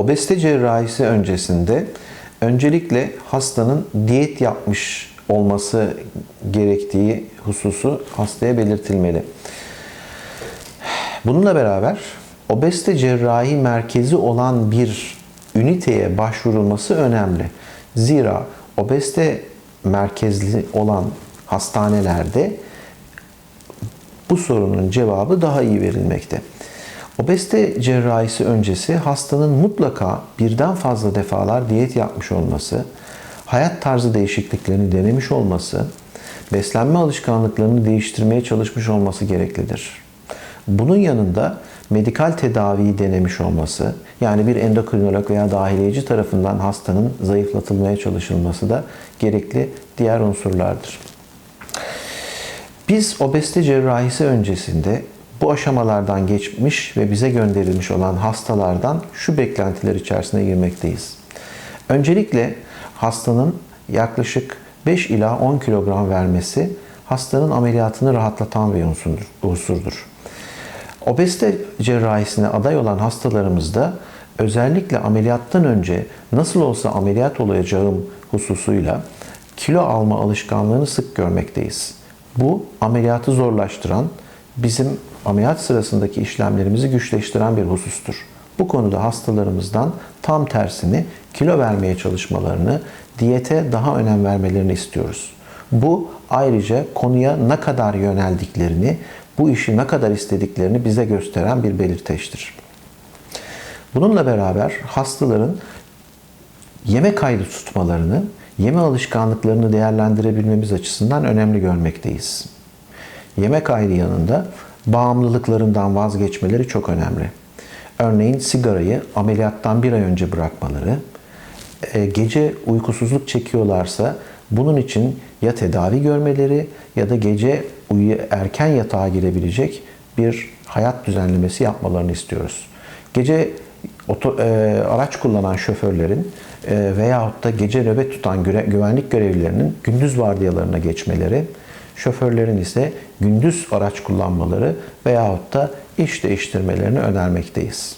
Obezite cerrahisi öncesinde öncelikle hastanın diyet yapmış olması gerektiği hususu hastaya belirtilmeli. Bununla beraber obezite cerrahi merkezi olan bir üniteye başvurulması önemli. Zira obezite merkezli olan hastanelerde bu sorunun cevabı daha iyi verilmekte. Obezite cerrahisi öncesi hastanın mutlaka birden fazla defalar diyet yapmış olması, hayat tarzı değişikliklerini denemiş olması, beslenme alışkanlıklarını değiştirmeye çalışmış olması gereklidir. Bunun yanında medikal tedaviyi denemiş olması, yani bir endokrinolog veya dahiliyeci tarafından hastanın zayıflatılmaya çalışılması da gerekli diğer unsurlardır. Biz obezite cerrahisi öncesinde bu aşamalardan geçmiş ve bize gönderilmiş olan hastalardan şu beklentiler içerisine girmekteyiz. Öncelikle hastanın yaklaşık 5 ila 10 kilogram vermesi hastanın ameliyatını rahatlatan bir unsurdur. Obezite cerrahisine aday olan hastalarımızda özellikle ameliyattan önce nasıl olsa ameliyat olacağım hususuyla kilo alma alışkanlığını sık görmekteyiz. Bu ameliyatı zorlaştıran, bizim ameliyat sırasındaki işlemlerimizi güçleştiren bir husustur. Bu konuda hastalarımızdan tam tersini kilo vermeye çalışmalarını, diyete daha önem vermelerini istiyoruz. Bu ayrıca konuya ne kadar yöneldiklerini, bu işi ne kadar istediklerini bize gösteren bir belirteçtir. Bununla beraber hastaların yeme kaydı tutmalarını, yeme alışkanlıklarını değerlendirebilmemiz açısından önemli görmekteyiz. Yeme kaydı yanında bağımlılıklarından vazgeçmeleri çok önemli. Örneğin sigarayı ameliyattan bir ay önce bırakmaları, e, gece uykusuzluk çekiyorlarsa bunun için ya tedavi görmeleri ya da gece uyu erken yatağa girebilecek bir hayat düzenlemesi yapmalarını istiyoruz. Gece oto, e, araç kullanan şoförlerin e, veyahut da gece nöbet tutan güvenlik görevlilerinin gündüz vardiyalarına geçmeleri, şoförlerin ise gündüz araç kullanmaları veyahut da iş değiştirmelerini önermekteyiz.